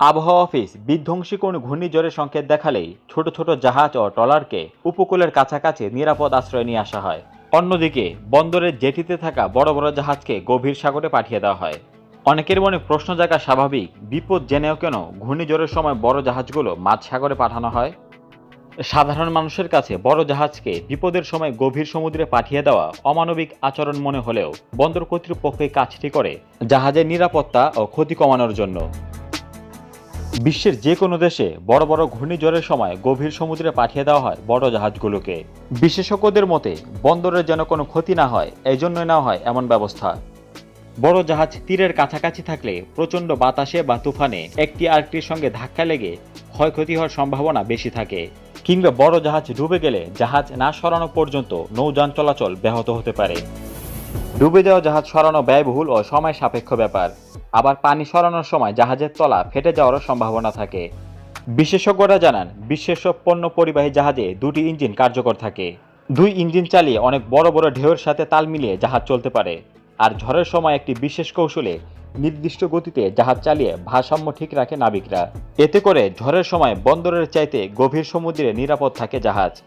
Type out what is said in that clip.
আবহাওয়া অফিস বিধ্বংসী কোন ঘূর্ণিঝড়ের সংকেত দেখালেই ছোট ছোট জাহাজ ও ট্রলারকে উপকূলের কাছাকাছি নিরাপদ আশ্রয় নিয়ে আসা হয়। অন্যদিকে, বন্দরের জেটিতে থাকা বড় বড় জাহাজকে গভীর সাগরে পাঠিয়ে দেওয়া হয়। অনেকের মনে প্রশ্ন জায়গা স্বাভাবিক, বিপদ জেনেও কেন ঘূর্ণিঝড়ের সময় বড় জাহাজগুলো মাঝ সাগরে পাঠানো হয়? সাধারণ মানুষের কাছে বড় জাহাজকে বিপদের সময় গভীর সমুদ্রে পাঠিয়ে দেওয়া অমানবিক আচরণ মনে হলেও বন্দর কর্তৃপক্ষ কাজটি করে জাহাজের নিরাপত্তা ও ক্ষতি কমানোর জন্য। বিশ্বের যে কোনো দেশে বড় বড় ঘূর্ণিঝড়ের সময় গভীর সমুদ্রে পাঠিয়ে দেওয়া হয় বড় জাহাজগুলোকে। বিশেষজ্ঞদের মতে, বন্দরের যেন কোনো ক্ষতি না হয় এই জন্যই নেওয়া হয় এমন ব্যবস্থা। বড় জাহাজ তীরের কাছাকাছি থাকলে প্রচণ্ড বাতাসে বা তুফানে একটি আরেকটির সঙ্গে ধাক্কা লেগে ক্ষয়ক্ষতি হওয়ার সম্ভাবনা বেশি থাকে। কিংবা বড় জাহাজ ডুবে গেলে জাহাজ না সরানো পর্যন্ত নৌযান চলাচল ব্যাহত হতে পারে। ডুবে যাওয়া জাহাজ সরানো ব্যয়বহুল ও সময় সাপেক্ষ ব্যাপার। আবার পানি সরানোর সময় জাহাজের তলা ফেটে যাওয়ারও সম্ভাবনা থাকে। বিশেষজ্ঞরা জানান বিশ্বের সব পণ্য পরিবাহী জাহাজে দুটি ইঞ্জিন কার্যকর থাকে। দুই ইঞ্জিন চালিয়ে অনেক বড় বড় ঢেউয়ের সাথে তাল মিলিয়ে জাহাজ চলতে পারে। আর ঝড়ের সময় একটি বিশেষ কৌশলে নির্দিষ্ট গতিতে জাহাজ চালিয়ে ভারসাম্য ঠিক রাখে নাবিকরা। এতে করে ঝড়ের সময় বন্দরের চাইতে গভীর সমুদ্রে নিরাপদ থাকে জাহাজ।